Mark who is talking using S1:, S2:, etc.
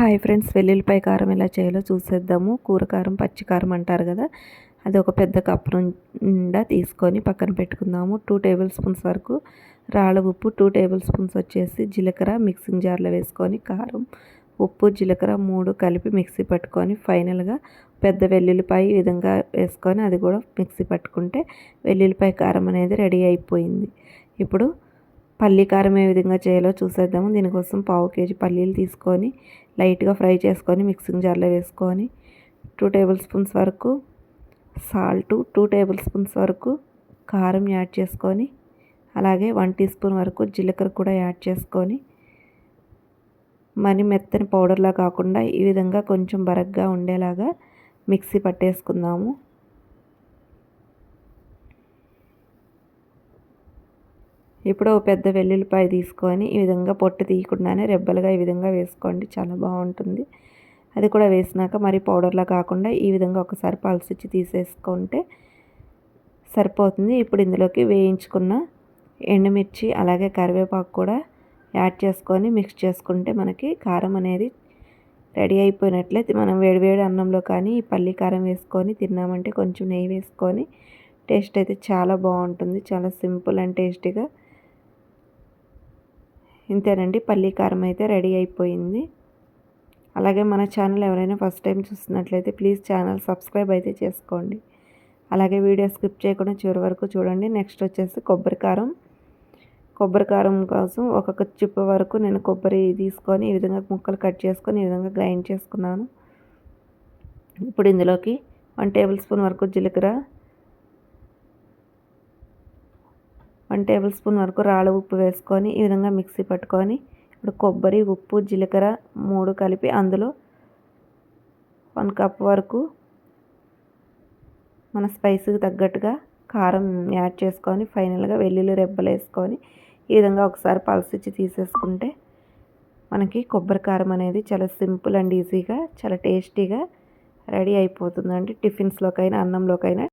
S1: Hi friends వెల్లుల్లిపాయ కారం ఎలా చేయాలో చూసేద్దాము. కూర కారం పచ్చి కారం అంటారు కదా అది ఒక పెద్ద కప్పు నిండా తీసుకొని పక్కన పెట్టుకుందాము. టూ టేబుల్ స్పూన్స్ వరకు రాళ్ళ ఉప్పు టూ టేబుల్ స్పూన్స్ వచ్చేసి జీలకర్ర మిక్సింగ్ జార్లో వేసుకొని కారం ఉప్పు జీలకర్ర మూడు కలిపి మిక్సీ పట్టుకొని ఫైనల్గా పెద్ద వెల్లుల్లిపాయ ఈ విధంగా వేసుకొని అది కూడా మిక్సీ పట్టుకుంటే వెల్లుల్లిపాయ కారం అనేది రెడీ అయిపోయింది. ఇప్పుడు పల్లీ కారం ఏ విధంగా చేయాలో చూసేద్దాము. దీనికోసం పావు కేజీ పల్లీలు తీసుకొని లైట్గా ఫ్రై చేసుకొని మిక్సింగ్ జార్లో వేసుకొని టూ టేబుల్ స్పూన్స్ వరకు సాల్ట్ టూ టేబుల్ స్పూన్స్ వరకు కారం యాడ్ చేసుకొని అలాగే వన్ టీ స్పూన్ వరకు జీలకర్ర కూడా యాడ్ చేసుకొని మరి మెత్తని పౌడర్లా కాకుండా ఈ విధంగా కొంచెం బరగ్గా ఉండేలాగా మిక్సీ పట్టేసుకుందాము. ఇప్పుడు పెద్ద వెల్లుల్లిపాయ తీసుకొని ఈ విధంగా పొట్టు తీయకుండానే రెబ్బలుగా ఈ విధంగా వేసుకోండి. చాలా బాగుంటుంది. అది కూడా వేసినాక మరి పౌడర్లా కాకుండా ఈ విధంగా ఒకసారి పల్సిచ్చి తీసేసుకుంటే సరిపోతుంది. ఇప్పుడు ఇందులోకి వేయించుకున్న ఎండుమిర్చి అలాగే కరివేపాకు కూడా యాడ్ చేసుకొని మిక్స్ చేసుకుంటే మనకి కారం అనేది రెడీ అయిపోయినట్లయితే మనం వేడివేడి అన్నంలో కానీ ఈ పల్లి కారం వేసుకొని తిన్నామంటే కొంచెం నెయ్యి వేసుకొని టేస్ట్ అయితే చాలా బాగుంటుంది. చాలా సింపుల్ అండ్ టేస్టీగా ఇంతేనండి పల్లీ కారం అయితే రెడీ అయిపోయింది. అలాగే మన ఛానల్ ఎవరైనా ఫస్ట్ టైం చూస్తున్నట్లయితే ప్లీజ్ ఛానల్ సబ్స్క్రైబ్ అయితే చేసుకోండి. అలాగే వీడియో స్కిప్ చేయకుండా చివరి వరకు చూడండి. నెక్స్ట్ వచ్చేసి కొబ్బరి కారం. కొబ్బరి కారం కోసం ఒక చిప్ప వరకు నేను కొబ్బరి తీసుకొని ఈ విధంగా ముక్కలు కట్ చేసుకొని ఈ విధంగా గ్రైండ్ చేసుకున్నాను. ఇప్పుడు ఇందులోకి వన్ టేబుల్ స్పూన్ వరకు జీలకర్ర వన్ టేబుల్ స్పూన్ వరకు రాళ్ళ ఉప్పు వేసుకొని ఈ విధంగా మిక్సీ పట్టుకొని ఇప్పుడు కొబ్బరి ఉప్పు జీలకర్ర మూడు కలిపి అందులో వన్ కప్ వరకు మన స్పైసీకి తగ్గట్టుగా కారం యాడ్ చేసుకొని ఫైనల్గా వెల్లుల్లి రెబ్బలు వేసుకొని ఈ విధంగా ఒకసారి పలసిచ్చి తీసేసుకుంటే మనకి కొబ్బరి కారం అనేది చాలా సింపుల్ అండ్ ఈజీగా చాలా టేస్టీగా రెడీ అయిపోతుందండి టిఫిన్స్లోకైనా అన్నంలోకైనా.